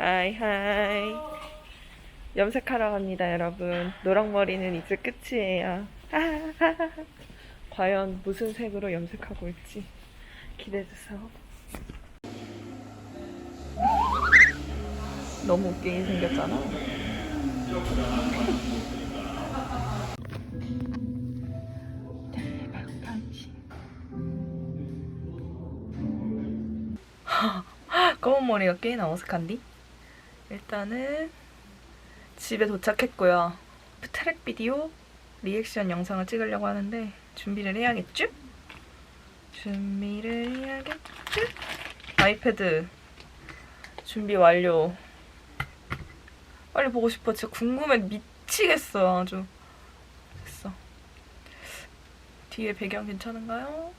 하이 하이. 염색하러 갑니다 여러분. 노랑머리는 이제 끝이에요. 하하하하. 과연 무슨 색으로 염색하고 있지? 기대해주세요. 너무 웃기게 생겼잖아. 검은 머리가 꽤나 어색한디? 일단은 집에 도착했고요. 트랙 비디오 리액션 영상을 찍으려고 하는데 준비를 해야겠죠? 준비를 해야겠죠? 아이패드 준비 완료. 빨리 보고 싶어. 진짜 궁금해 미치겠어. 아주. 됐어. 뒤에 배경 괜찮은가요?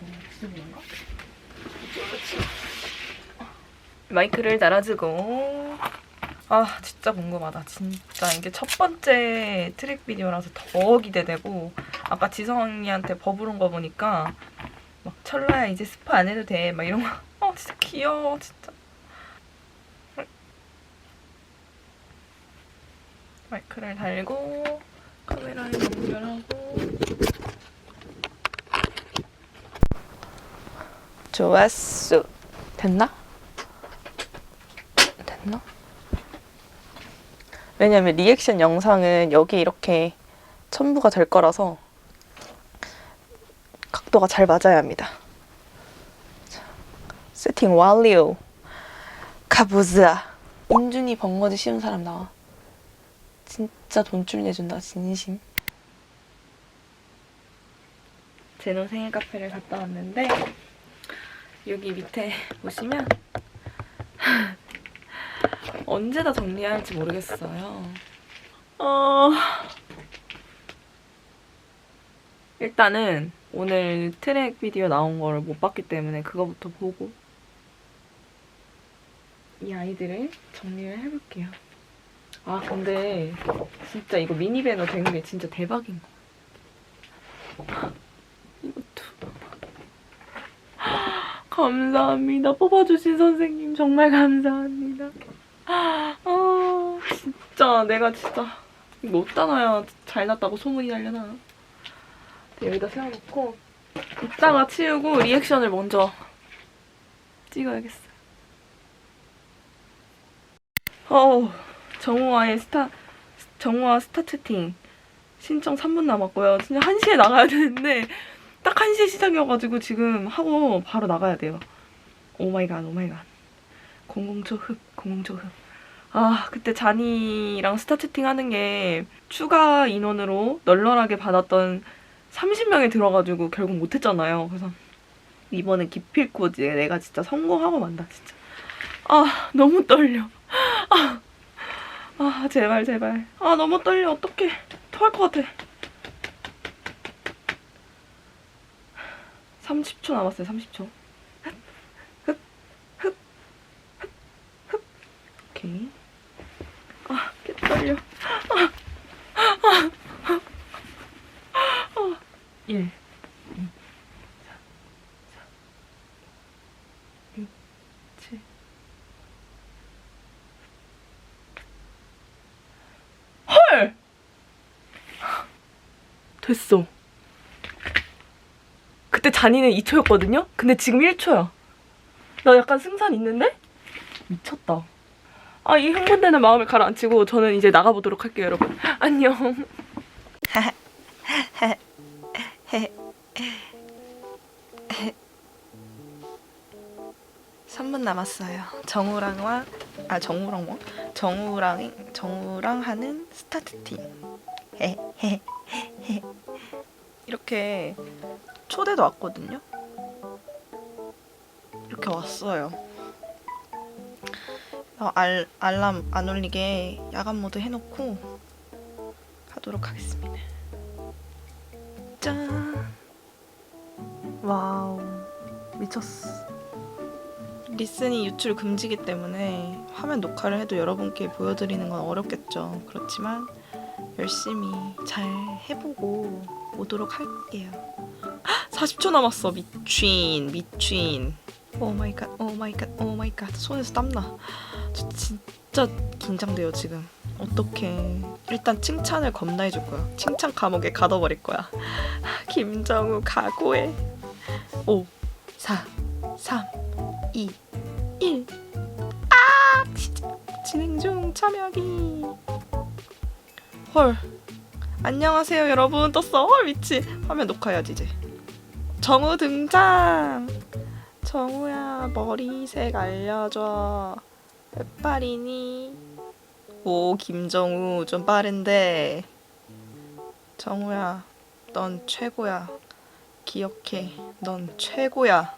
어, 그런가? 마이크를 달아주고. 아 진짜 궁금하다. 진짜 이게 첫 번째 트랙 비디오라서 더 기대되고 아까 지성이한테 버부른 거 보니까 막 철라야 이제 스포 안 해도 돼. 막 이런 거어 진짜 귀여워 진짜. 마이크를 달고 카메라에 연결하고. 좋았어. 됐나? 됐나? 왜냐면 리액션 영상은 여기 이렇게 첨부가 될 거라서 각도가 잘 맞아야 합니다. 자, 세팅 완료. 가보자. 인준이 번거지 씌운 사람 나와. 진짜 돈줄 내준다 진심. 제노 생일 카페를 갔다 왔는데 여기 밑에 보시면 언제 다 정리해야 할지 모르겠어요. 어... 일단은 오늘 트랙 비디오 나온 거를 못 봤기 때문에 그거부터 보고 이 아이들을 정리를 해볼게요. 아 근데 진짜 이거 미니 배너 된 게 진짜 대박인 거. 이것도. 감사합니다. 뽑아주신 선생님 정말 감사합니다. 아 진짜 내가 진짜 이거 어디다 놔야 잘 났다고 소문이 날려나. 네, 여기다 세워놓고 이따가 치우고 리액션을 먼저 찍어야겠어요. 어우 정우와의 스타 정우와 스타 채팅 신청 3분 남았고요. 진짜 1시에 나가야 되는데 딱 1시에 시작이어가지고 지금 하고 바로 나가야 돼요. 오마이갓 오마이갓. 00초 흡 00초 흡. 아 그때 자니랑 스타 채팅 하는 게 추가 인원으로 널널하게 받았던 30명이 들어가지고 결국 못했잖아요. 그래서 이번엔 기필코지 내가 진짜 성공하고 만다 진짜. 아 너무 떨려. 아, 아 제발 제발. 아 너무 떨려 어떡해. 토할 것 같아. 30초 남았어요. 30초. 흡, 흡, 흡, 흡, 흡. 오케이. 아, 개 떨려. 아, 아, 아, 아. 1, 2, 3, 4, 6, 7. 헐! 됐어. 그때 잔이는 2초였거든요? 근데 지금 1초야. 나 약간 승산 있는데? 미쳤다. 아, 이 흥분되는 마음을 가라앉히고 저는 이제 나가보도록 할게요, 여러분. 안녕. 3분 남았어요. 정우랑과 아 정우랑 뭐? 정우랑 정우랑 하는 스타트 팀. 이렇게 초대도 왔거든요. 이렇게 왔어요. 어, 알, 알람 안 울리게 야간 모드 해놓고 하도록 하겠습니다. 짠! 와우, 미쳤어. 리슨이 유출 금지기 때문에 화면 녹화를 해도 여러분께 보여드리는 건 어렵겠죠. 그렇지만 열심히 잘 해보고 오도록 할게요. 40초 남았어. 미친, 미친. 오 마이 갓, 오 마이 갓, 오 마이 갓. 손에서 땀나. 저 진짜 긴장돼요, 지금. 어떡해. 일단 칭찬을 겁나 해줄 거야. 칭찬 감옥에 가둬버릴 거야. 김정우 각오해. 5, 4, 3, 2, 1. 아! 진행 중 참여하기. 헐. 안녕하세요, 여러분. 떴어. 헐, 미치. 화면 녹화해야지, 이제. 정우 등장. 정우야 머리색 알려줘. 몇 발이니? 오 김정우 좀 빠른데. 정우야 넌 최고야. 기억해 넌 최고야.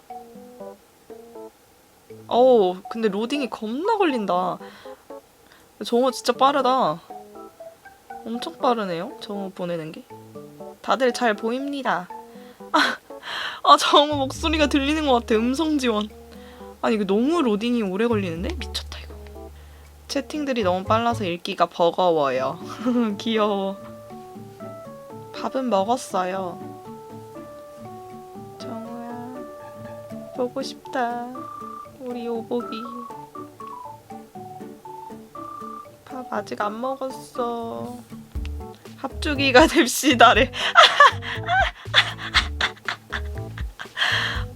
어우 근데 로딩이 겁나 걸린다. 정우 진짜 빠르다. 엄청 빠르네요 정우 보내는 게. 다들 잘 보입니다. 아 정우 목소리가 들리는 것 같아 음성 지원. 아니 이거 너무 로딩이 오래 걸리는데? 미쳤다 이거. 채팅들이 너무 빨라서 읽기가 버거워요. 귀여워. 밥은 먹었어요. 정우야 보고 싶다. 우리 오복이. 밥 아직 안 먹었어. 합주기가 됩시다래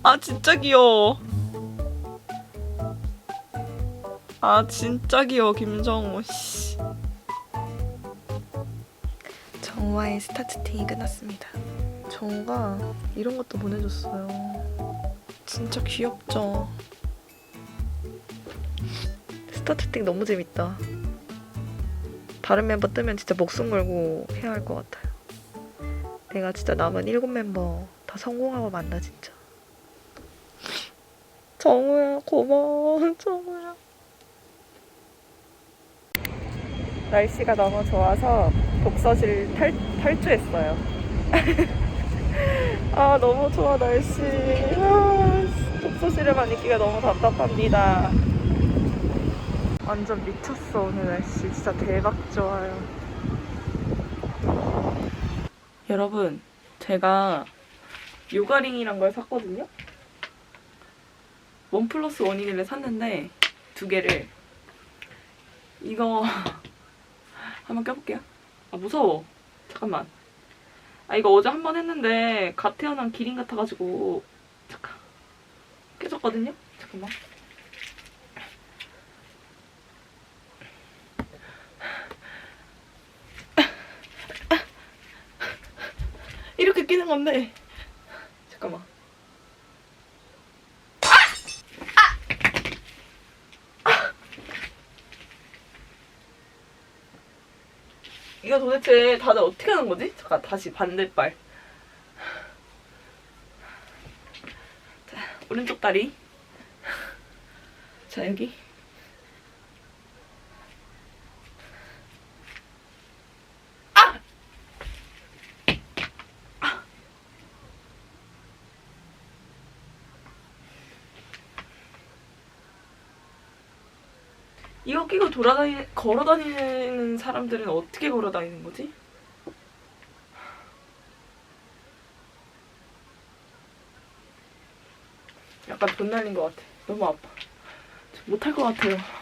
아 진짜 귀여워. 아 진짜 귀여워 김정우 씨. 정우와의 스타트팅이 끝났습니다. 정우가 이런 것도 보내줬어요. 진짜 귀엽죠. 스타트팅 너무 재밌다. 다른 멤버 뜨면 진짜 목숨 걸고 해야 할 것 같아요. 내가 진짜 남은 일곱 멤버 다 성공하고 만나 진짜. 정우야 고마워. 정우야. 날씨가 너무 좋아서 독서실 탈, 탈주했어요. 아 너무 좋아 날씨. 아, 독서실에만 있기가 너무 답답합니다. 완전 미쳤어 오늘 날씨. 진짜 대박 좋아요. 여러분 제가 요가링이란 걸 샀거든요 원 플러스 원이길래 샀는데 두 개를 이거 한번 껴볼게요. 아 무서워. 잠깐만. 아 이거 어제 한 번 했는데 갓 태어난 기린 같아가지고 잠깐 깨졌거든요. 잠깐만. 이렇게 끼는 건데 잠깐만. 이거 도대체 다들 어떻게 하는 거지? 잠깐 다시 반대발. 자, 오른쪽 다리. 자, 여기. 이거 끼고 돌아다니 걸어 다니는 사람들은 어떻게 걸어 다니는 거지? 약간 돈 날린 것 같아. 너무 아파. 못할 것 같아요.